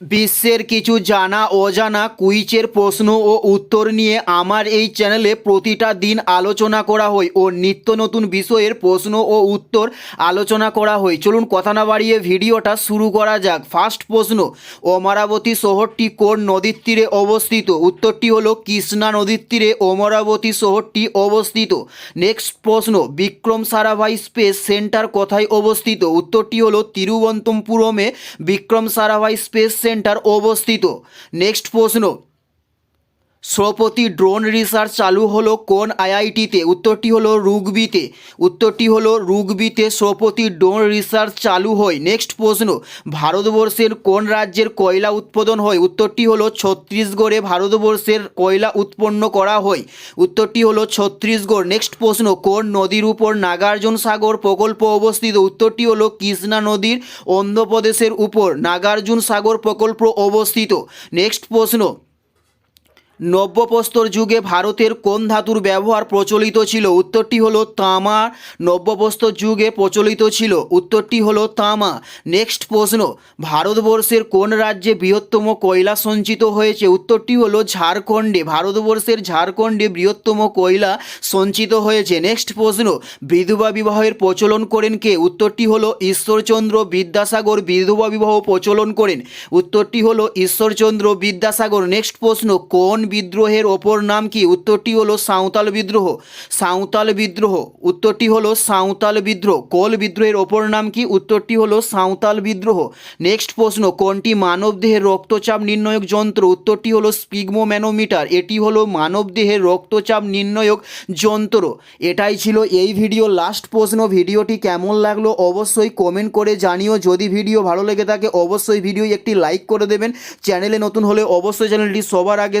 বিশ্বের কিছু জানা অজানা কুইচের প্রশ্ন ও উত্তর নিয়ে আমার এই চ্যানেলে প্রতিটা দিন আলোচনা করা হয় ও নিত্য নতুন বিষয়ের প্রশ্ন ও উত্তর আলোচনা করা হয়। চলুন কথা না বাড়িয়ে ভিডিওটা শুরু করা যাক। ফার্স্ট প্রশ্ন, অমরাবতী শহরটি কোন নদীর তীরে অবস্থিত? উত্তরটি হলো কৃষ্ণা নদীর তীরে অমরাবতী শহরটি অবস্থিত। নেক্সট প্রশ্ন, বিক্রম সারাভাই স্পেস সেন্টার কোথায় অবস্থিত? উত্তরটি হলো তিরুবনন্তপুরমে। বিক্রম সারাভাই স্পেস সেন্টার অবস্থিত। নেক্সট প্রশ্ন শ্রপতি ড্রোন রিসার্চ চালু হলো কোন আইআইটিতে? উত্তরটি হলো রুগবিতে। উত্তরটি হলো রুগবিতে শ্রপতি ড্রোন রিসার্চ চালু হয়। নেক্সট প্রশ্ন, ভারতবর্ষের কোন রাজ্যের কয়লা উৎপাদন হয়? উত্তরটি হলো ছত্তিশগড়ে ভারতবর্ষের কয়লা উৎপন্ন করা হয়। উত্তরটি হলো ছত্তিশগড়। নেক্সট প্রশ্ন, কোন নদীর উপর নাগার্জুন সাগর প্রকল্প অবস্থিত? উত্তরটি হলো কৃষ্ণা নদীর অন্ধ্রপ্রদেশের উপর নাগার্জুন সাগর প্রকল্প অবস্থিত। নেক্সট প্রশ্ন নব্যপ্রস্তর যুগে ভারতের কোন ধাতুর ব্যবহার প্রচলিত ছিল? উত্তরটি হলো তামা। নব্যপ্রস্তর যুগে প্রচলিত ছিল। উত্তরটি হলো তামা। নেক্সট প্রশ্ন। ভারতবর্ষের কোন রাজ্যে বৃহত্তম কয়লা সঞ্চিত হয়েছে? উত্তরটি হলো ঝাড়খণ্ডে। ভারতবর্ষের ঝাড়খণ্ডে বৃহত্তম কয়লা সঞ্চিত হয়েছে। নেক্সট প্রশ্ন। বিধবা বিবাহের প্রচলন করেন কে? উত্তরটি হলো ঈশ্বরচন্দ্র বিদ্যাসাগর। বিধবা বিবাহ প্রচলন করেন। উত্তরটি হলো ঈশ্বরচন্দ্র বিদ্যাসাগর। নেক্সট প্রশ্ন। কোন বিদ্রোহের ওপর নাম কি? উত্তরটি হলো সাঁওতাল বিদ্রোহ। সাঁওতাল বিদ্রোহ। উত্তরটি হলো সাঁওতাল বিদ্রোহ। কোল বিদ্রোহের ওপর নাম কি? উত্তরটি হলো সাঁওতাল বিদ্রোহ। নেক্সট প্রশ্ন, কোনটি মানবদেহের রক্তচাপ নির্ণায়ক যন্ত্র? উত্তরটি হলো স্পিগমোম্যানোমিটার। এটি হলো মানবদেহের রক্তচাপ নির্ণায়ক যন্ত্র। এটাই ছিল এই ভিডিও। লাস্ট প্রশ্ন, ভিডিওটি কেমন লাগল অবশ্যই কমেন্ট করে জানিও। যদি ভিডিও ভালো লেগে থাকে, অবশ্যই ভিডিও একটি লাইক করে দেবেন। চ্যানেলে নতুন হলে অবশ্যই চ্যানেলটি সবার আগে